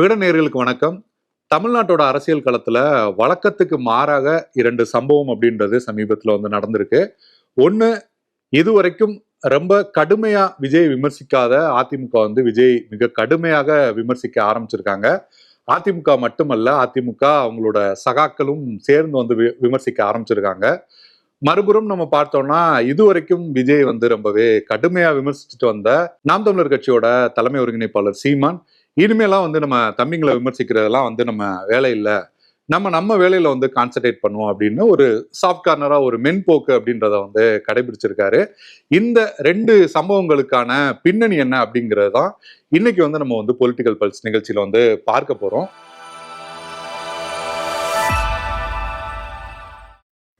விகட நேயர்களுக்கு வணக்கம். தமிழ்நாட்டோட அரசியல் களத்துல வழக்கத்துக்கு மாறாக இரண்டு சம்பவம் அப்படின்றது சமீபத்துல வந்து நடந்திருக்கு. ஒண்ணு இதுவரைக்கும் ரொம்ப கடுமையா விஜய் விமர்சிக்காத அதிமுக வந்து விஜய் மிக கடுமையாக விமர்சிக்க ஆரம்பிச்சிருக்காங்க. அதிமுக மட்டுமல்ல அதிமுக அவங்களோட சகாக்களும் சேர்ந்து வந்து வி- விமர்சிக்க ஆரம்பிச்சிருக்காங்க. மறுபுறம் நம்ம பார்த்தோம்னா இதுவரைக்கும் விஜய் வந்து ரொம்பவே கடுமையா விமர்சிச்சுட்டு வந்த நாம் தமிழர் கட்சியோட தலைமை ஒருங்கிணைப்பாளர் சீமான் இனிமேலாம் வந்து நம்ம தம்பிங்களை விமர்சிக்கிறதெல்லாம் வந்து நம்ம வேலை இல்லை. நம்ம நம்ம வேலையில வந்து கான்சென்ட்ரேட் பண்ணுவோம் அப்படின்னு ஒரு சாஃப்ட் கார்னரா ஒரு மென்போக்கு அப்படின்றத வந்து கடைபிடிச்சிருக்காரு. இந்த ரெண்டு சம்பவங்களுக்கான பின்னணி என்ன அப்படிங்கிறது தான் இன்னைக்கு வந்து நம்ம வந்து பொலிட்டிக்கல் பல்ஸ் நிகழ்ச்சியில வந்து பார்க்க போறோம்.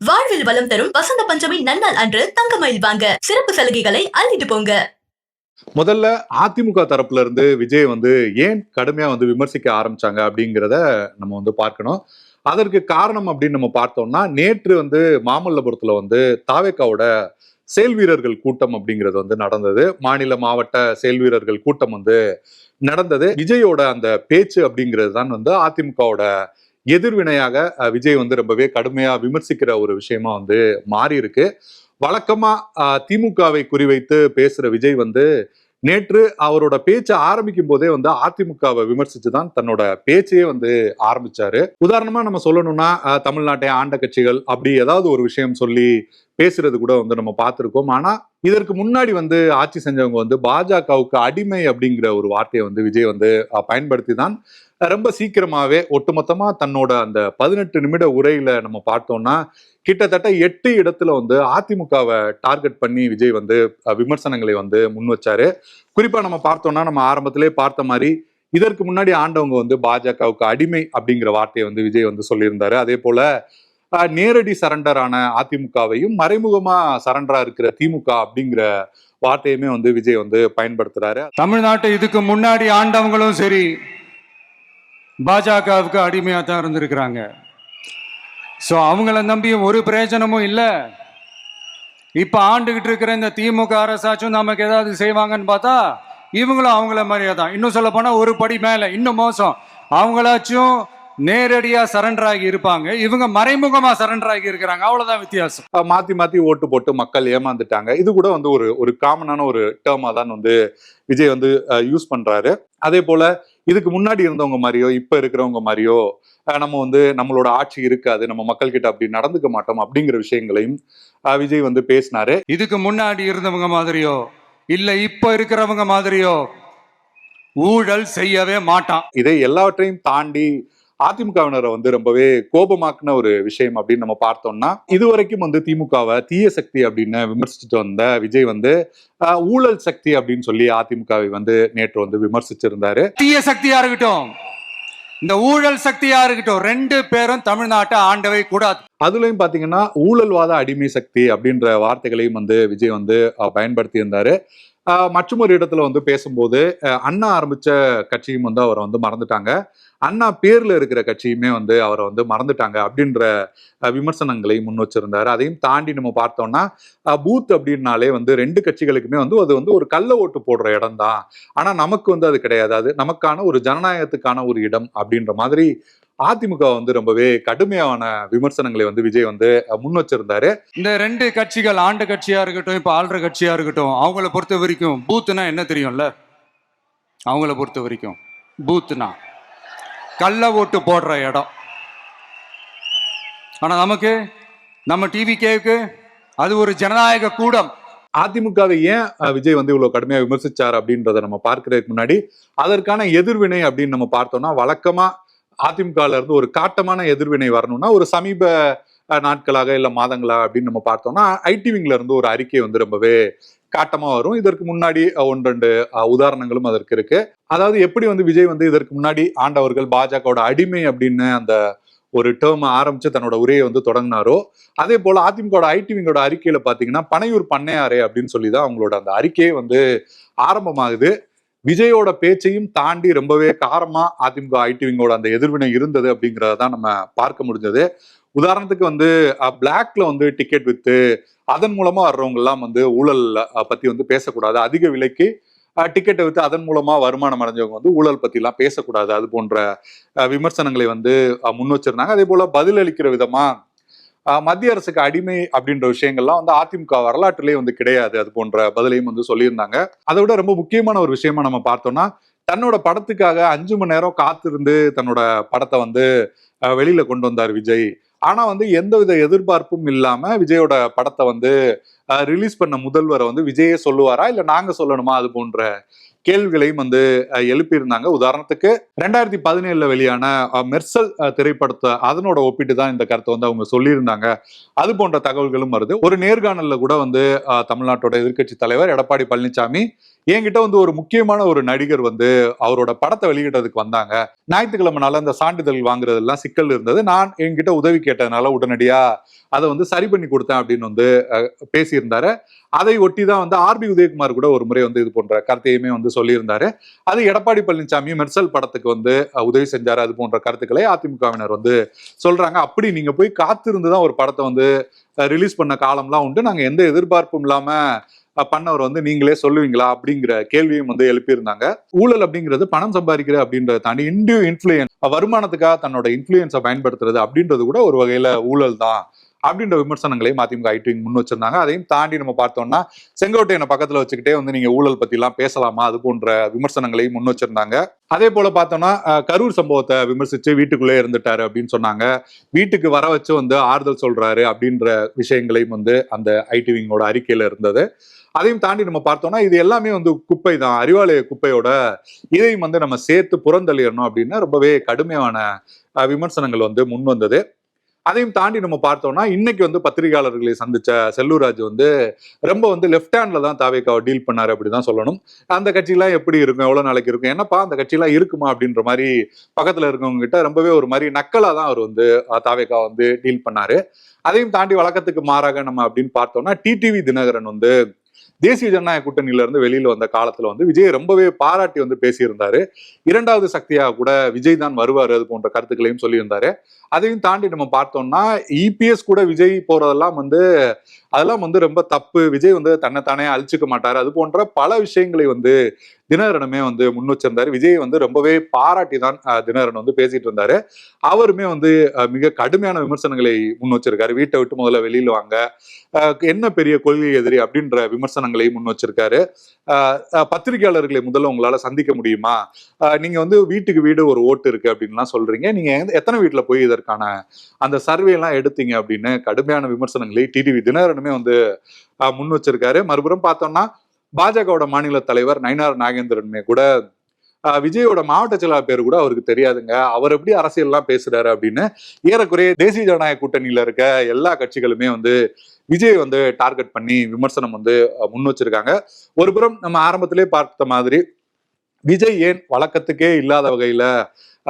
வாழ்வில் வளம் தரும் வசந்த பஞ்சமி நன்னாள் அன்று தங்கமயில் வாங்க. சிறப்பு சலுகைகளை அள்ளிட்டு போங்க. முதல்ல அதிமுக தரப்புல இருந்து விஜய் வந்து ஏன் கடுமையா வந்து விமர்சிக்க ஆரம்பிச்சாங்க அப்படிங்கிறத நம்ம வந்து பார்க்கணும். அதற்கு காரணம் அப்படின்னு நம்ம பார்த்தோம்னா நேற்று வந்து மாமல்லபுரத்துல வந்து தாவேக்காவோட செயல் வீரர்கள் கூட்டம் அப்படிங்கிறது வந்து நடந்தது. மாநில மாவட்ட செயல் வீரர்கள் கூட்டம் வந்து நடந்தது. விஜயோட அந்த பேச்சு அப்படிங்கிறது தான் வந்து அதிமுகவோட எதிர்வினையாக விஜய் வந்து ரொம்பவே கடுமையா விமர்சிக்கிற ஒரு விஷயமா வந்து மாறி இருக்கு வழக்கமா திமுகவை குறிவைத்து பேசுற விஜய் வந்து நேற்று அவரோட பேச்சை ஆரம்பிக்கும் போதே வந்து அதிமுகவை விமர்சிச்சு தான் தன்னோட பேச்சையே வந்து ஆரம்பிச்சாரு. உதாரணமா நம்ம சொல்லணும்னா தமிழ்நாட்டை ஆண்ட கட்சிகள் அப்படி ஏதாவது ஒரு விஷயம் சொல்லி பேசுறது கூட வந்து நம்ம பார்த்துருக்கோம். ஆனா இதற்கு முன்னாடி வந்து ஆட்சி செஞ்சவங்க வந்து பாஜகவுக்கு அடிமை அப்படிங்கிற ஒரு வார்த்தையை வந்து விஜய் வந்து பயன்படுத்தி தான் ரொம்ப சீக்கிரமாவே ஒட்டுமொத்தமா தன்னோட அந்த பதினெட்டு நிமிட உரையில நம்ம பார்த்தோம்னா கிட்டத்தட்ட எட்டு இடத்துல வந்து அதிமுகவை டார்கெட் பண்ணி விஜய் வந்து விமர்சனங்களை வந்து முன் வச்சாரு. குறிப்பா நம்ம பார்த்தோம்னா நம்ம ஆரம்பத்திலே பார்த்த மாதிரி இதற்கு முன்னாடி ஆண்டவங்க வந்து பாஜகவுக்கு அடிமை அப்படிங்கிற வார்த்தையை வந்து விஜய் வந்து சொல்லியிருந்தாரு. அதே போல நேரடி சரண்டரான அதிமுகவையும் மறைமுகமா சரண்டரா இருக்கிற திமுக அப்படிங்கிற வார்த்தையுமே வந்து விஜய் வந்து பயன்படுத்துறாரு. தமிழ்நாட்டை இதுக்கு முன்னாடி ஆண்டவங்களும் சரி பாஜகவுக்கு அடிமையாக தான் இருந்திருக்கிறாங்க. ஸோ அவங்கள நம்பியும் ஒரு பிரயோஜனமும் இல்லை. இப்போ ஆண்டுகிட்டு இருக்கிற இந்த திமுக அரசாச்சும் நமக்கு ஏதாவது செய்வாங்கன்னு பார்த்தா இவங்களும் அவங்கள மாதிரியே தான். இன்னும் சொல்ல போனால் ஒரு படி மேலே இன்னும் மோசம். அவங்களாச்சும் நேரடியாக சரண்டர் ஆகி இருப்பாங்க. இவங்க மறைமுகமாக சரண்டர் ஆகி இருக்கிறாங்க. அவ்வளோதான் வித்தியாசம். மாத்தி மாத்தி ஓட்டு போட்டு மக்கள் ஏமாந்துட்டாங்க. இது கூட வந்து ஒரு ஒரு காமனான ஒரு டேர்மா தான் வந்து விஜய் வந்து யூஸ் பண்றாரு. அதே போல இதுக்கு முன்னாடி இருந்தவங்க மாதிரியோ இப்ப இருக்கிறவங்க மாதிரியோ நம்ம வந்து நம்மளோட ஆட்சி இருக்காது. நம்ம மக்கள் கிட்ட அப்படி நடந்துக்க மாட்டோம் அப்படிங்கிற விஷயங்களையும் விஜய் வந்து பேசினாரு. இதுக்கு முன்னாடி இருந்தவங்க மாதிரியோ இல்லை இப்போ இருக்கிறவங்க மாதிரியோ ஊழல் செய்யவே மாட்டான். இதை எல்லாவற்றையும் தாண்டி அதிமுகவினரை வந்து ரொம்பவே கோபமாக்குன ஒரு விஷயம் அப்படின்னு நம்ம பார்த்தோம்னா இதுவரைக்கும் வந்து திமுகவை தீய சக்தி அப்படின்னு விமர்சிச்சுட்டு வந்த விஜய் வந்து ஊழல் சக்தி அப்படின்னு சொல்லி அதிமுகவை வந்து நேற்று வந்து விமர்சிச்சிருந்தாரு. தீய சக்தியா இருக்கட்டும் இந்த ஊழல் சக்தியா இருக்கட்டும் ரெண்டு பேரும் தமிழ்நாட்டை ஆண்டவை கூடாது. அதுலயும் பாத்தீங்கன்னா ஊழல்வாத அடிமை சக்தி அப்படின்ற வார்த்தைகளையும் வந்து விஜய் வந்து பயன்படுத்தி இருந்தாரு மற்றும் ஒரு இடத்துல வந்து பேசும்போது அண்ணா ஆரம்பிச்ச கட்சியும் வந்து அவரை வந்து மறந்துட்டாங்க. அண்ணா பேர்ல இருக்கிற கட்சியுமே வந்து அவரை வந்து மறந்துட்டாங்க அப்படின்ற விமர்சனங்களை முன் வச்சிருந்தாரு. அதையும் தாண்டி நம்ம பார்த்தோம்னா பூத் அப்படின்னாலே வந்து ரெண்டு கட்சிகளுக்குமே வந்து அது வந்து ஒரு கள்ள ஓட்டு போடுற இடம் தான் ஆனா நமக்கு வந்து அது கிடையாது. அது நமக்கான ஒரு ஜனநாயகத்துக்கான ஒரு இடம் அப்படின்ற மாதிரி அதிமுக வந்து ரொம்பவே கடுமையான விமர்சனங்களை வந்து விஜய் வந்து முன் வச்சிருந்தாரு. இந்த ரெண்டு கட்சிகள் ஆண்டு கட்சியா இருக்கட்டும் இப்ப ஆள்ற கட்சியா இருக்கட்டும் அவங்கள பொறுத்த வரைக்கும் பூத்துனா என்ன தெரியும்ல? அவங்கள பொறுத்த வரைக்கும் பூத்துனா. கள்ள ஓட்டு போடுற இடம். ஆனா நமக்கு நம்ம டிவி கேவுக்கு அது ஒரு ஜனநாயக கூடம். அதிமுகவை ஏன் விஜய் வந்து இவ்வளவு கடுமையா விமர்சிச்சார் அப்படின்றத நம்ம பார்க்கறதுக்கு முன்னாடி அதற்கான எதிர்வினை அப்படின்னு நம்ம பார்த்தோம்னா வழக்கமா அதிமுகல இருந்து ஒரு காட்டமான எதிர்வினை வரணும்னா ஒரு சமீப நாட்களாக இல்ல மாதங்களாக அப்படின்னு நம்ம பார்த்தோம்னா ஐடிவிங்ல இருந்து ஒரு அறிக்கை வந்து ரொம்பவே காட்டமா வரும். இதற்கு முன்னாடி ஒன்று ரெண்டு உதாரணங்களும் அதற்கு இருக்கு. அதாவது எப்படி வந்து விஜய் வந்து இதற்கு முன்னாடி ஆண்டவர்கள் பாஜகவோட அடிமை அப்படின்னு அந்த ஒரு டேர்ம் ஆரம்பிச்சு தன்னோட உரையை வந்து தொடங்கினாரோ அதே போல அதிமுக ஐடிவிங்கோட அறிக்கையில பாத்தீங்கன்னா பனையூர் பண்ணையாரே அப்படின்னு சொல்லி தான் அவங்களோட அந்த அறிக்கையே வந்து ஆரம்பமாகுது. விஜயோட பேச்சையும் தாண்டி ரொம்பவே காரமா அதிமுக ஐடிவிங்கோட அந்த எதிர்வினை இருந்தது அப்படிங்கறத தான் நம்ம பார்க்க முடிஞ்சது. உதாரணத்துக்கு வந்து பிளாக்ல வந்து டிக்கெட் வித்து அதன் மூலமா வர்றவங்க எல்லாம் வந்து ஊழல் பத்தி வந்து பேசக்கூடாது. அதிக விலைக்கு டிக்கெட்டை வித்து அதன் மூலமா வருமானம் அடைஞ்சவங்க வந்து ஊழல் பத்தி எல்லாம் பேசக்கூடாது. அது போன்ற விமர்சனங்களை வந்து முன் வச்சிருந்தாங்க. அதே போல பதிலளிக்கிற விதமா மத்திய அரசுக்கு அடிமை அப்படின்ற விஷயங்கள்லாம் வந்து அதிமுக வரலாற்றிலே வந்து கிடையாது. அது போன்ற பதிலையும் வந்து சொல்லியிருந்தாங்க. அதை விட ரொம்ப முக்கியமான ஒரு விஷயமா நம்ம பார்த்தோம்னா தன்னோட படத்துக்காக அஞ்சு மணி நேரம் காத்திருந்து தன்னோட படத்தை வந்து அஹ், வெளியில கொண்டு வந்தார் விஜய். ஆனா வந்து எந்தவித எதிர்பார்ப்பும் இல்லாம விஜயோட படத்தை வந்து ரிலீஸ் பண்ண முதல்வரை வந்து விஜயே சொல்லுவாரா? இல்ல நாங்க சொல்லணுமா? அது போன்ற கேள்விகளையும் வந்து அஹ், எழுப்பியிருந்தாங்க. உதாரணத்துக்கு ரெண்டாயிரத்தி பதினேழுல வெளியான மெர்சல் திரைப்படத்தை அதனோட ஒப்பிட்டு தான் இந்த கருத்தை வந்து அவங்க சொல்லியிருந்தாங்க. அது போன்ற தகவல்களும் வருது. ஒரு நேர்காணல்ல கூட வந்து தமிழ்நாட்டோட எதிர்க்கட்சி தலைவர் எடப்பாடி பழனிசாமி என்கிட்ட வந்து ஒரு முக்கியமான ஒரு நடிகர் வந்து அவரோட படத்தை வெளியிடுறதுக்கு வந்தாங்க. ஞாயிற்றுக்கிழமைனால அந்த சான்றிதழ் வாங்குறதெல்லாம் சிக்கல் இருந்தது. நான் என்கிட்ட உதவி கேட்டதுனால உடனடியா அதை வந்து சரி பண்ணி கொடுத்தேன் அப்படின்னு வந்து பேசியிருந்தாரு. அதை ஒட்டி தான் வந்து ஆர்பி உதயகுமார் கூட ஒரு முறை வந்து இது போன்ற கருத்தையுமே வந்து சொல்லியிருந்தாரு. அது எடப்பாடி பழனிசாமி மெர்சல் படத்துக்கு வந்து உதவி செஞ்சாரு. அது போன்ற கருத்துக்களை அதிமுகவினர் வந்து சொல்றாங்க. அப்படி நீங்க போய் காத்திருந்து தான் ஒரு படத்தை வந்து ரிலீஸ் பண்ண காலம்லாம் உண்டு. நாங்கள் எந்த எதிர்பார்ப்பும் இல்லாமல் பண்ணவர் வந்து நீங்களே சொல்லுவீங்களா அப்படிங்கிற கேள்வியும் வந்து எழுப்பியிருந்தாங்க. ஊழல் அப்படிங்கிறது பணம் சம்பாதிக்கிற அப்படின்றத தாண்டி இண்டியூ இன்ஃபுளுயன்ஸ் வருமானத்துக்காக தன்னோட இன்ஃபுளுயன்ஸை பயன்படுத்துறது அப்படின்றது கூட ஒரு வகையில ஊழல் தான். அப்படின்ற விமர்சனங்களையும் அதிமுக ஐடி முன் வச்சிருந்தாங்க. அதையும் தாண்டி நம்ம பார்த்தோம்னா செங்கோட்டையனை பக்கத்துல வச்சுக்கிட்டே வந்து நீங்க ஊழல் பத்தி எல்லாம் பேசலாமா? அது போன்ற விமர்சனங்களையும் முன் வச்சிருந்தாங்க. அதே போல பார்த்தோம்னா கரூர் சம்பவத்தை விமர்சிச்சு வீட்டுக்குள்ளே இருந்துட்டாரு அப்படின்னு சொன்னாங்க. வீட்டுக்கு வர வச்சு வந்து ஆறுதல் சொல்றாரு அப்படின்ற விஷயங்களையும் வந்து அந்த ஐடி விங்கோட அறிக்கையில இருந்தது. அதையும் தாண்டி நம்ம பார்த்தோம்னா இது எல்லாமே வந்து குப்பை தான் அறிவாலய குப்பையோட இதையும் வந்து நம்ம சேர்த்து புறந்தள்ளிடணும் அப்படின்னு ரொம்பவே கடுமையான விமர்சனங்கள் வந்து முன் வந்தது. அதையும் தாண்டி நம்ம பார்த்தோம்னா இன்னைக்கு வந்து பத்திரிகையாளர்களை சந்திச்ச செல்லூராஜ் வந்து ரொம்ப வந்து லெஃப்ட் ஹேண்ட்ல தான் தாவேக்காவை டீல் பண்ணாரு அப்படிதான் சொல்லணும். அந்த கட்சியெல்லாம் எப்படி இருக்கும்? எவ்வளவு நாளைக்கு இருக்கும்? என்னப்பா அந்த கட்சியெல்லாம் இருக்குமா? அப்படின்ற மாதிரி பக்கத்துல இருக்கவங்க கிட்ட ரொம்பவே ஒரு மாதிரி நக்கலா தான் அவர் வந்து தாவேக்கா வந்து டீல் பண்ணாரு. அதையும் தாண்டி வழக்கத்துக்கு மாறாக நம்ம அப்படின்னு பார்த்தோம்னா டிடிவி தினகரன் வந்து தேசிய ஜனநாயக கூட்டணியில இருந்து வெளியில வந்த காலத்துல வந்து விஜய் ரொம்பவே பாராட்டி வந்து பேசியிருந்தாரு. இரண்டாவது சக்தியா கூட விஜய் தான் வருவாரு அது போன்ற கருத்துக்களையும் சொல்லியிருந்தாரு. அதையும் தாண்டி நம்ம பார்த்தோம்னா இபிஎஸ் கூட விஜய் போறதெல்லாம் வந்து அதெல்லாம் வந்து ரொம்ப தப்பு. விஜய் வந்து தன்னைத்தானே அழிச்சுக்க மாட்டாரு. அது போன்ற பல விஷயங்களை வந்து தினகரனுமே வந்து முன் வச்சிருந்தாரு. விஜய் வந்து ரொம்பவே பாராட்டி தான் தினகரன் வந்து பேசிட்டு இருந்தாரு. அவருமே வந்து மிக கடுமையான விமர்சனங்களை முன் வச்சிருக்காரு. வீட்டை விட்டு முதல்ல வெளியில் வாங்க என்ன பெரிய கொள்கை எதிரி அப்படின்ற விமர்சனங்களை முன் வச்சிருக்காரு. பத்திரிகையாளர்களை முதல்ல உங்களால சந்திக்க முடியுமா? நீங்க வந்து வீட்டுக்கு வீடு ஒரு ஓட்டு இருக்கு அப்படின்லாம் சொல்றீங்க. நீங்க எந்த- எத்தனை வீட்டுல போய் இதற்கான அந்த சர்வே எல்லாம் எடுத்தீங்க அப்படின்னு கடுமையான விமர்சனங்களை டிடிவி தினகரனுமே வந்து முன் வச்சிருக்காரு. மறுபுறம் பார்த்தோம்னா பாஜகவோட மாநில தலைவர் நயினார் நாகேந்திரனுமே கூட விஜயோட மாவட்ட செயலாளர் பேர் கூட அவருக்கு தெரியாதுங்க. அவர் எப்படி அரசியல்லாம் பேசுறாரு அப்படின்னு ஏறக்குறைய தேசிய ஜனநாயக கூட்டணியில இருக்க எல்லா கட்சிகளுமே வந்து விஜய் வந்து டார்கெட் பண்ணி விமர்சனம் வந்து முன் வச்சிருக்காங்க. ஒரு புறம் நம்ம ஆரம்பத்திலே பார்த்த மாதிரி விஜய் ஏன் வழக்கத்துக்கே இல்லாத வகையில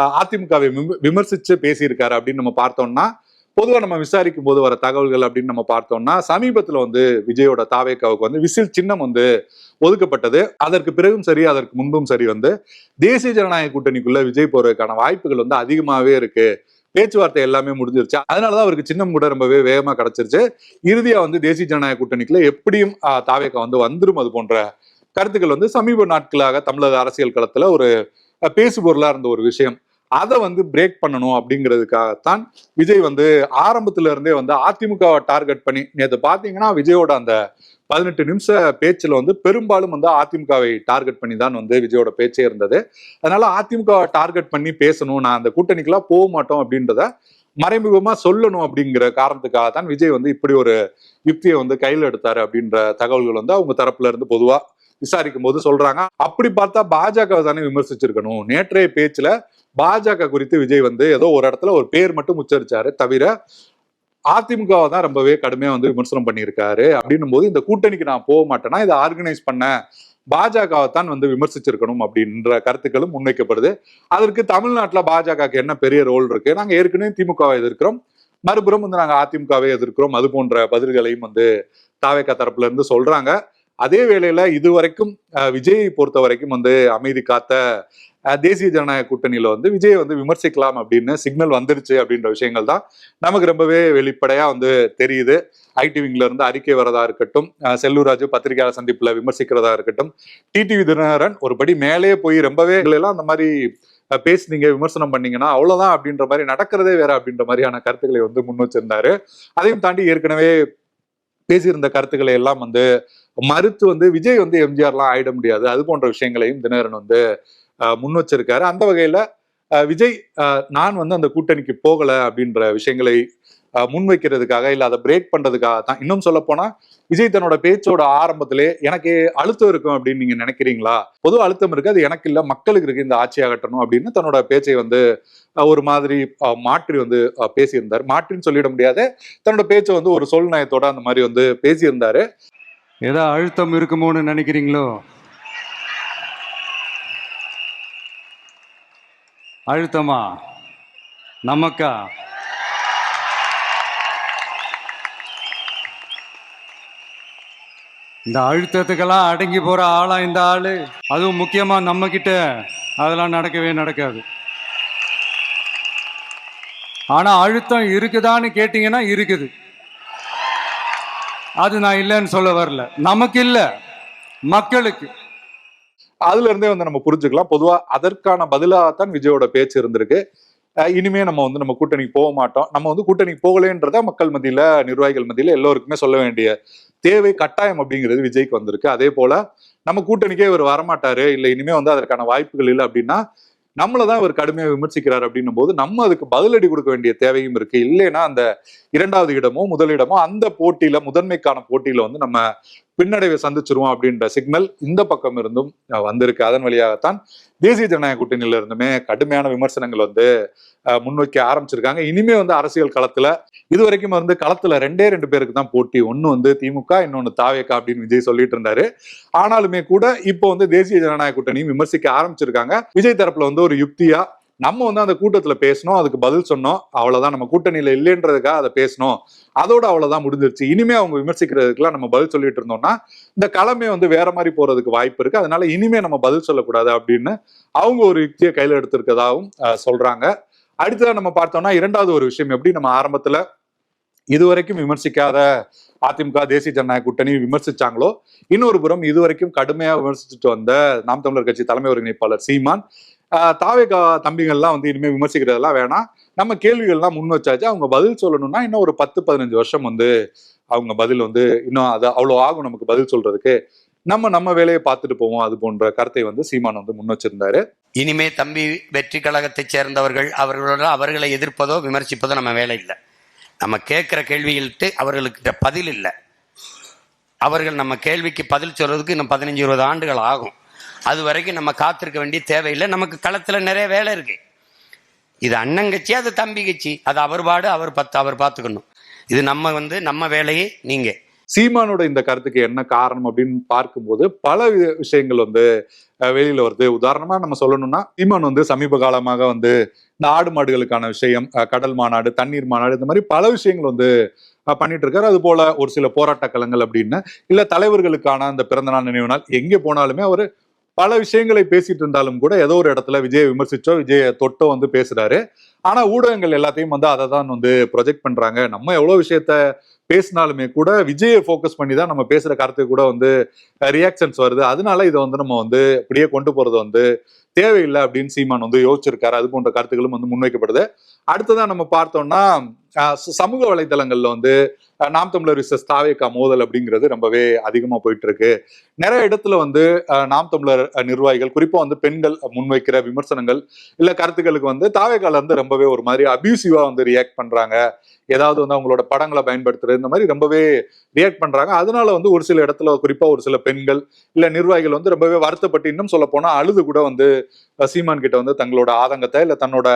அதிமுகவை விம- விமர்சிச்சு பேசியிருக்காரு அப்படின்னு நம்ம பார்த்தோம்னா பொதுவாக நம்ம விசாரிக்கும் போது வர தகவல்கள் அப்படின்னு நம்ம பார்த்தோம்னா சமீபத்தில் வந்து விஜயோட தாவேக்காவுக்கு வந்து விசில் சின்னம் வந்து ஒதுக்கப்பட்டது. அதற்கு பிறகும் சரி அதற்கு முன்பும் சரி வந்து தேசிய ஜனநாயக கூட்டணிக்குள்ள விஜய் போறதுக்கான வாய்ப்புகள் வந்து அதிகமாகவே இருக்கு. பேச்சுவார்த்தை எல்லாமே முடிஞ்சிருச்சு. அதனாலதான் அவருக்கு சின்னம் கூட ரொம்பவே வேகமா கிடைச்சிருச்சு. இறுதியா வந்து தேசிய ஜனநாயக கூட்டணிக்குள்ள எப்படியும் தாவேக்கா வந்து வந்துரும் அது போன்ற கருத்துக்கள் வந்து சமீப நாட்களாக தமிழக அரசியல் களத்துல ஒரு பேசு பேசுபொருளா இருந்த ஒரு விஷயம். அதை வந்து பிரேக் பண்ணணும் அப்படிங்கிறதுக்காகத்தான் விஜய் வந்து ஆரம்பத்துல இருந்தே வந்து அதிமுகவை டார்கெட் பண்ணி நேற்று பாத்தீங்கன்னா விஜயோட அந்த பதினெட்டு நிமிஷ பேச்சுல வந்து பெரும்பாலும் வந்து அதிமுகவை டார்கெட் பண்ணி தான் வந்து விஜயோட பேச்சே இருந்தது. அதனால அதிமுகவை டார்கெட் பண்ணி பேசணும் நான் அந்த கூட்டணிக்கெல்லாம் போக மாட்டோம் அப்படின்றத மறைமுகமா சொல்லணும் அப்படிங்கிற காரணத்துக்காக தான் விஜய் வந்து இப்படி ஒரு யுக்தியை வந்து கையில் எடுத்தாரு அப்படின்ற தகவல்கள் வந்து அவங்க தரப்புல இருந்து பொதுவாக விசாரிக்கும் போது சொல்றாங்க. அப்படி பார்த்தா பாஜகவை தானே விமர்சிச்சிருக்கணும். நேற்றைய பேச்சுல பாஜக குறித்து விஜய் வந்து ஏதோ ஒரு இடத்துல ஒரு பேர் மட்டும் உச்சரிச்சாரு தவிர அதிமுகவை தான் ரொம்பவே கடுமையா வந்து விமர்சனம் பண்ணியிருக்காரு அப்படின்னும் போது இந்த கூட்டணிக்கு நான் போக மாட்டேன்னா இதை ஆர்கனைஸ் பண்ண பாஜகவை தான் வந்து விமர்சிச்சிருக்கணும் அப்படின்ற கருத்துக்களும் முன்வைக்கப்படுது. அதற்கு தமிழ்நாட்டில் பாஜகவுக்கு என்ன பெரிய ரோல் இருக்கு? நாங்கள் ஏற்கனவே திமுகவை எதிர்க்கிறோம். மறுபுறம் வந்து நாங்க அதிமுகவை எதிர்க்கிறோம். அது போன்ற பதில்களையும் வந்து தாவேக்கா தரப்புல இருந்து சொல்றாங்க. அதே வேளையில இதுவரைக்கும் அஹ், விஜயை பொறுத்த வரைக்கும் வந்து அமைதி காத்த தேசிய ஜனநாயக கூட்டணியில வந்து விஜயை வந்து விமர்சிக்கலாம் அப்படின்னு சிக்னல் வந்துருச்சு அப்படின்ற விஷயங்கள் தான் நமக்கு ரொம்பவே வெளிப்படையா வந்து தெரியுது. ஐடி விங்ல இருந்து அறிக்கை வரதா இருக்கட்டும் செல்லூராஜு பத்திரிகையாளர் சந்திப்புல விமர்சிக்கிறதா இருக்கட்டும் டிடிவி தினகரன் ஒரு படி மேலே போய் ரொம்பவே எல்லாம் அந்த மாதிரி பேசுனீங்க விமர்சனம் பண்ணீங்கன்னா அவ்வளவுதான் அப்படின்ற மாதிரி நடக்கிறதே வேற அப்படின்ற மாதிரியான கருத்துக்களை வந்து முன் வச்சிருந்தாரு. அதையும் தாண்டி ஏற்கனவே பேசியிருந்த கருத்துக்களை எல்லாம் வந்து மறுத்து வந்து விஜய் வந்து எம்ஜிஆர்லாம் ஆயிட முடியாது. அது போன்ற விஷயங்களையும் தினகரன் வந்து அஹ், முன் வச்சிருக்காரு அந்த வகையில விஜய் அஹ், நான் வந்து அந்த கூட்டணிக்கு போகல அப்படின்ற விஷயங்களை முன்வைக்கிறதுக்காக இல்ல அதை பிரேக் பண்றதுக்காக தான். இன்னும் சொல்ல போனா விஜய் தன்னோட பேச்சோட ஆரம்பத்திலே எனக்கு அழுத்தம் இருக்கும் அப்படின்னு நீங்க நினைக்கிறீங்களா? பொது அழுத்தம் இருக்கு. அது எனக்கு இல்ல மக்களுக்கு இருக்குது இந்த ஆட்சி அகற்றணும் அப்படின்னு தன்னோட பேச்சை வந்து ஒரு மாதிரி மாற்றி வந்து அஹ், பேசியிருந்தார். மாற்றின்னு சொல்லிட முடியாது. தன்னோட பேச்சை வந்து ஒரு சொல் நயத்தோட அந்த மாதிரி வந்து பேசியிருந்தாரு. ஏதோ அழுத்தம் இருக்குமோன்னு நினைக்கிறீங்களோ? அழுத்தமா? நமக்கா? இந்த அழுத்தத்துக்கெல்லாம் அடங்கி போற ஆளா இந்த ஆளு? அதுவும் முக்கியமா நம்ம கிட்ட அதெல்லாம் நடக்கவே நடக்காது. ஆனா அழுத்தம் இருக்குதான்னு கேட்டீங்கன்னா இருக்குது. அது நான் இல்லைன்னு சொல்ல வரல. நமக்கு இல்ல. மக்களுக்கு. அதுல இருந்தே வந்து நம்ம புரிஞ்சுக்கலாம். பொதுவா அதற்கான பதிலாகத்தான் விஜயோட பேச்சு இருந்திருக்கு. இனிமே நம்ம வந்து நம்ம கூட்டணிக்கு போக மாட்டோம். நம்ம வந்து கூட்டணிக்கு போகலேன்றத மக்கள் மத்தியில நிர்வாகிகள் மத்தியில எல்லோருக்குமே சொல்ல வேண்டிய தேவை கட்டாயம் அப்படிங்கிறது விஜய்க்கு வந்திருக்கு. அதே போல நம்ம கூட்டணிக்கே இவர் வரமாட்டாரு. இல்ல இனிமே வந்து அதற்கான வாய்ப்புகள் இல்லை அப்படின்னா நம்மளை தான் இவர் கடுமையா விமர்சிக்கிறார் அப்படின்னும் போது நம்ம அதுக்கு பதிலடி கொடுக்க வேண்டிய தேவையும் இருக்கு. இல்லைன்னா அந்த இரண்டாவது இடமோ முதலிடமோ அந்த போட்டியில முதன்மைக்கான போட்டியில வந்து நம்ம பின்னடைவை சந்திச்சிருவோம் அப்படின்ற சிக்னல் இந்த பக்கம் இருந்தும் வந்திருக்கு. அதன் வழியாகத்தான் தேசிய ஜனநாயக கூட்டணியில இருந்துமே கடுமையான விமர்சனங்கள் வந்து அஹ், முன்வைக்க ஆரம்பிச்சிருக்காங்க. இனிமே வந்து அரசியல் களத்துல இது வரைக்கும் வந்து களத்துல ரெண்டே ரெண்டு பேருக்கு தான் போட்டி. ஒன்னு வந்து திமுக இன்னொன்னு தாவேக்கா அப்படின்னு விஜய் சொல்லிட்டு இருந்தாரு. ஆனாலுமே கூட இப்போ வந்து தேசிய ஜனநாயக கூட்டணியும் விமர்சிக்க ஆரம்பிச்சிருக்காங்க. விஜய் தரப்புல வந்து ஒரு யுக்தியா நம்ம வந்து அந்த கூட்டத்துல பேசணும் அதுக்கு பதில் சொன்னோம் அவ்வளவுதான். நம்ம கூட்டணியில இல்லைன்றதுக்காக அதை பேசணும். அதோட அவ்வளவுதான் முடிஞ்சிருச்சு. இனிமே அவங்க விமர்சிக்கிறதுக்கெல்லாம் நம்ம பதில் சொல்லிட்டு இருந்தோம்னா இந்த களமே வந்து வேற மாதிரி போறதுக்கு வாய்ப்பு இருக்கு. அதனால இனிமே நம்ம பதில் சொல்லக்கூடாது அப்படின்னு அவங்க ஒரு யுக்தியை கையில எடுத்திருக்கதாகவும் சொல்றாங்க. அடுத்ததா நம்ம பார்த்தோம்னா இரண்டாவது ஒரு விஷயம் எப்படி நம்ம ஆரம்பத்துல இதுவரைக்கும் விமர்சிக்காத அதிமுக தேசிய ஜனநாயக கூட்டணி விமர்சிச்சாங்களோ இன்னொரு புறம் இதுவரைக்கும் கடுமையா விமர்சிச்சுட்டு வந்த நாம் தமிழர் கட்சி தலைமை ஒருங்கிணைப்பாளர் சீமான் தாவேகா தம்பிகள்லாம் வந்து இனிமேல் விமர்சிக்கிறதெல்லாம் வேணாம். நம்ம கேள்விகள்லாம் முன் வச்சாச்சு. அவங்க பதில் சொல்லணும்னா இன்னும் ஒரு பத்து பதினஞ்சு வருஷம் வந்து அவங்க பதில் வந்து இன்னும் அது அவ்வளோ ஆகும் நமக்கு பதில் சொல்றதுக்கு. நம்ம நம்ம வேலையை பார்த்துட்டு போவோம். அது போன்ற கருத்தை வந்து சீமான் வந்து முன் வச்சிருந்தாரு. இனிமே தம்பி வெற்றி கழகத்தைச் சேர்ந்தவர்கள் அவர்களோட அவர்களை எதிர்ப்பதோ விமர்சிப்பதோ நம்ம வேலை இல்லை. நம்ம கேட்குற கேள்விகளுக்கு அவர்களுக்கிட்ட பதில் இல்லை. அவர்கள் நம்ம கேள்விக்கு பதில் சொல்றதுக்கு இன்னும் பதினஞ்சு இருபது ஆண்டுகள் ஆகும். அது வரைக்கும் நம்ம காத்திருக்க வேண்டிய தேவையில்லை. நமக்கு களத்தில் நிறைய வேலை இருக்கு. இது அண்ணங்கச்சி அது தம்பி கட்சி. அது அவர் பாடு அவர் பத்து அவர் பார்த்துக்கணும். இது நம்ம வந்து நம்ம வேலையே நீங்கள் சீமானோட இந்த கருத்துக்கு என்ன காரணம் அப்படின்னு பார்க்கும்போது பல விஷயங்கள் வந்து வெளியில வருது. உதாரணமா நம்ம சொல்லணும்னா சீமான் வந்து சமீப காலமாக வந்து இந்த ஆடு மாடுகளுக்கான விஷயம் கடல் மாநாடு தண்ணீர் மாநாடு இந்த மாதிரி பல விஷயங்கள் வந்து பண்ணிட்டு இருக்காரு. அது போல ஒரு சில போராட்ட களங்கள் அப்படின்னு இல்ல தலைவர்களுக்கான அந்த பிறந்தநாள் நினைவு நாள் எங்கே போனாலுமே அவர் பல விஷயங்களை பேசிட்டு இருந்தாலும் கூட ஏதோ ஒரு இடத்துல விஜயை விமர்சிச்சோ விஜய தொட்டோ வந்து பேசுறாரு. ஆனா ஊடகங்கள் எல்லாத்தையும் வந்து அதை தான் வந்து ப்ரொஜெக்ட் பண்றாங்க. நம்ம எவ்வளவு விஷயத்த பேசினாலுமே கூட விஜயை ஃபோக்கஸ் பண்ணி தான் நம்ம பேசுற கருத்து கூட வந்து ரியாக்ஷன்ஸ் வருது. அதனால இதை வந்து நம்ம வந்து இப்படியே கொண்டு போறது வந்து தேவையில்லை அப்படின்னு சீமான் வந்து யோசிச்சிருக்காரு. அது போன்ற கருத்துக்களும் வந்து முன்வைக்கப்படுது. அடுத்ததான் நம்ம பார்த்தோம்னா சமூக வலைதளங்கள்ல வந்து நாம் தமிழர் விசஸ் தாவேக்கா மோதல் அப்படிங்கிறது ரொம்பவே அதிகமா போயிட்டு இருக்கு நிறைய இடத்துல வந்து நாம் தமிழர் நிர்வாகிகள் குறிப்பா வந்து பெண்கள் முன்வைக்கிற விமர்சனங்கள் இல்ல கருத்துக்களுக்கு வந்து தாவேக்கால இருந்து ரொம்பவே ஒரு மாதிரி அபியூசிவா வந்து ரியாக்ட் பண்றாங்க. ஏதாவது வந்து அவங்களோட படங்களை பயன்படுத்துறது இந்த மாதிரி ரொம்பவே ரியாக்ட் பண்றாங்க. அதனால வந்து ஒரு சில இடத்துல குறிப்பா ஒரு சில பெண்கள் இல்ல நிர்வாகிகள் வந்து ரொம்பவே வருத்தப்பட்டு இன்னும் சொல்ல போனா அழுது கூட வந்து சீமான் கிட்ட வந்து தங்களோட ஆதங்கத்தை இல்ல தன்னோட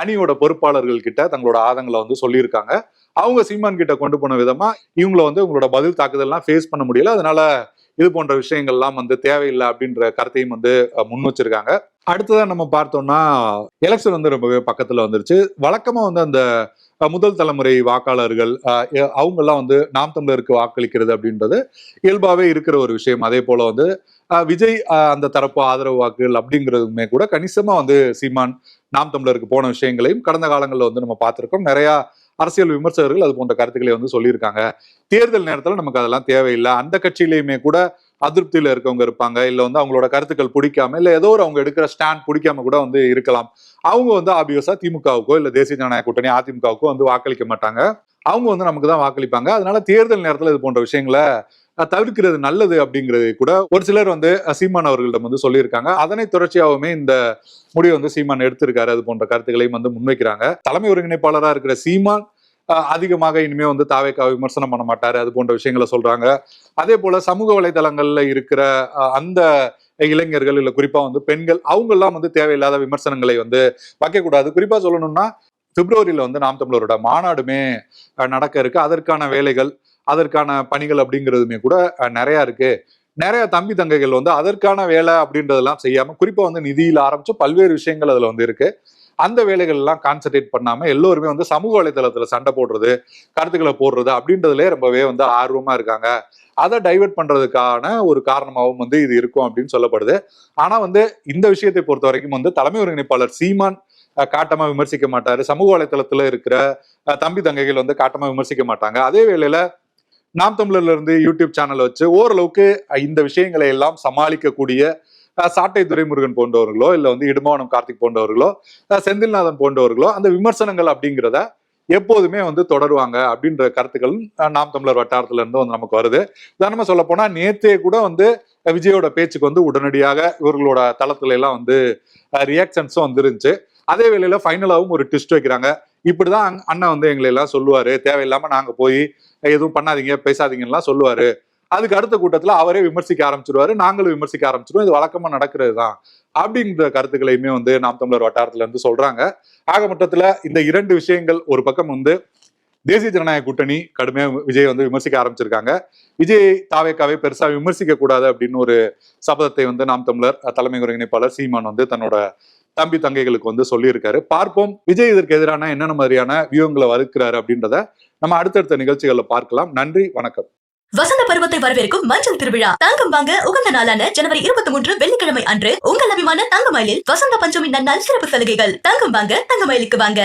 அணியோட பொறுப்பாளர்கள் கிட்ட தங்களோட ஆதங்களை வந்து சொல்லியிருக்காங்க. அவங்க சீமான் கிட்ட கொண்டு போன விதமா இவங்கள வந்து உங்களோட பதில் தாக்குதல்லாம் ஃபேஸ் பண்ண முடியல. அதனால இது போன்ற விஷயங்கள்லாம் வந்து தேவையில்லை அப்படின்ற கருத்தையும் வந்து முன் வச்சிருக்காங்க. அடுத்ததா நம்ம பார்த்தோம்னா எலெக்ஷன் வந்து ரொம்பவே பக்கத்துல வந்துருச்சு. வழக்கமா வந்து அந்த முதல் தலைமுறை வாக்காளர்கள் அஹ், எ- அவங்கெல்லாம் வந்து நாம் தமிழருக்கு வாக்களிக்கிறது அப்படின்றது இயல்பாவே இருக்கிற ஒரு விஷயம். அதே போல வந்து விஜய் அந்த தரப்பு ஆதரவு வாக்குகள் அப்படிங்கிறதுமே கூட கணிசமா வந்து சீமான் நாம் தமிழருக்கு போன விஷயங்களையும் கடந்த காலங்களில் வந்து நம்ம பார்த்துருக்கோம். நிறைய அரசியல் விமர்சகர்கள் அது போன்ற கருத்துக்களை வந்து சொல்லியிருக்காங்க. தேர்தல் நேரத்துல நமக்கு அதெல்லாம் தேவையில்லை. அந்த கட்சியிலையுமே கூட அதிருப்தியில் இருக்கவங்க இருப்பாங்க. இல்ல வந்து அவங்களோட கருத்துக்கள் பிடிக்காம இல்ல ஏதோ ஒரு அவங்க எடுக்கிற ஸ்டாண்ட் பிடிக்காம கூட வந்து இருக்கலாம். அவங்க வந்து ஆபியஸா திமுகவுக்கோ இல்ல தேசிய ஜனநாயக கூட்டணி அதிமுகவுக்கோ வந்து வாக்களிக்க மாட்டாங்க. அவங்க வந்து நமக்கு தான் வாக்களிப்பாங்க. அதனால தேர்தல் நேரத்துல இது போன்ற விஷயங்களை தவிர்க்கிறது நல்லது அப்படிங்கிறது கூட ஒரு சிலர் வந்து சீமான் அவர்களிடம் வந்து சொல்லியிருக்காங்க. அதனை தொடர்ச்சியாகவுமே இந்த முடிவை வந்து சீமான் எடுத்திருக்காரு அது போன்ற கருத்துக்களையும் வந்து முன்வைக்கிறாங்க. தலைமை ஒருங்கிணைப்பாளராக இருக்கிற சீமான் அதிகமாக இனிமே வந்து தாவேக்கா விமர்சனம் பண்ண மாட்டாரு அது போன்ற விஷயங்களை சொல்றாங்க. அதே போல சமூக வலைதளங்கள்ல இருக்கிற அந்த இளைஞர்கள் இல்ல குறிப்பா வந்து பெண்கள் அவங்கெல்லாம் வந்து தேவையில்லாத விமர்சனங்களை வந்து வைக்கக்கூடாது. குறிப்பா சொல்லணும்னா பிப்ரவரியில வந்து நாம் தமிழரோட மாநாடுமே நடக்க இருக்கு. அதற்கான வேலைகள் அதற்கான பணிகள் அப்படிங்கிறதுமே கூட நிறையா இருக்குது இருக்கு. நிறைய தம்பி தங்கைகள் வந்து அதற்கான வேலை அப்படின்றதெல்லாம் செய்யாம குறிப்பா வந்து நிதியில ஆரம்பிச்சு பல்வேறு விஷயங்கள் அதுல வந்து இருக்கு. அந்த வேலைகள் எல்லாம் கான்சென்ட்ரேட் பண்ணாம எல்லோருமே வந்து சமூக வலைதளத்துல சண்டை போடுறது கருத்துக்களை போடுறது அப்படின்றதுலே ரொம்பவே வந்து ஆர்வமா இருக்காங்க. அதை டைவர்ட் பண்றதுக்கான ஒரு காரணமாகவும் வந்து இது இருக்கும் அப்படின்னு சொல்லப்படுது. ஆனா வந்து இந்த விஷயத்தை பொறுத்த வரைக்கும் வந்து தலைமை ஒருங்கிணைப்பாளர் சீமான் காட்டமாக காட்டமா விமர்சிக்க மாட்டாரு. சமூக வலைதளத்துல இருக்கிற தம்பி தங்கைகள் வந்து காட்டமா விமர்சிக்க மாட்டாங்க. அதே வேளையில நாம் தமிழர்ல இருந்து யூடியூப் சேனல் வச்சு ஓரளவுக்கு இந்த விஷயங்களை எல்லாம் சமாளிக்கக்கூடிய சாட்டை துரைமுருகன் போன்றவர்களோ இல்ல வந்து இடுமாவனம் கார்த்திக் போன்றவர்களோ செந்தில்நாதன் போன்றவர்களோ அந்த விமர்சனங்கள் அப்படிங்கிறத எப்போதுமே வந்து தொடருவாங்க அப்படின்ற கருத்துக்கள் நாம் தமிழர் வட்டாரத்துல இருந்து வந்து நமக்கு வருது. உதாரணமா சொல்ல போனா நேத்தே கூட வந்து விஜயோட பேச்சுக்கு வந்து உடனடியாக இவர்களோட தளத்துல எல்லாம் வந்து ரியாக்ஷன்ஸும் வந்துருந்துச்சு. அதே வேளையில ஃபைனலாவும் ஒரு ட்விஸ்ட் வைக்கிறாங்க. இப்படிதான் அண்ணா வந்து எங்களை எல்லாம் சொல்லுவாரு. தேவையில்லாம நாங்க போய் எதுவும் பண்ணாதீங்க பேசாதீங்கலாம் சொல்லுவாரு. அதுக்கு அடுத்த கூட்டத்துல அவரே விமர்சிக்க ஆரம்பிச்சிருவாரு. நாங்களும் விமர்சிக்க ஆரம்பிச்சிருவோம். இது வழக்கமா நடக்கிறது தான் அப்படிங்கிற கருத்துக்களையுமே வந்து நாம் தமிழர் வட்டாரத்துல இருந்து சொல்றாங்க. ஆக மொத்தத்துல இந்த இரண்டு விஷயங்கள் ஒரு பக்கம் வந்து தேசிய ஜனநாயக கூட்டணி கடுமையா விஜய் வந்து விமர்சிக்க ஆரம்பிச்சிருக்காங்க. விஜய் தாவேக்காவே பெருசா விமர்சிக்க கூடாது அப்படின்னு ஒரு சபதத்தை வந்து நாம் தமிழர் தலைமை ஒருங்கிணைப்பாளர் சீமான் வந்து தன்னோட தம்பி தங்கைகளுக்கு வந்து சொல்லியிருக்காரு. பார்ப்போம். விஜய் இதற்கு எதிரான என்னென்ன மாதிரியான வியூகங்களை வகுக்கிறாரு அப்படின்றத நம்ம அடுத்தடுத்த நிகழ்ச்சிகள்ல பார்க்கலாம். நன்றி வணக்கம். வசந்த பருவத்தை வரவேற்கும் மஞ்சள் திருவிழா. தங்கம் வாங்க உகந்த நாளான ஜனவரி இருபத்தி மூன்று வெள்ளிக்கிழமை அன்று உங்கள் அபிமான தங்கமயிலில் வசந்த பஞ்சமி நன்னால் சிறப்பு சலுகைகள். தங்கம் வாங்க தங்கமயிலுக்கு வாங்க.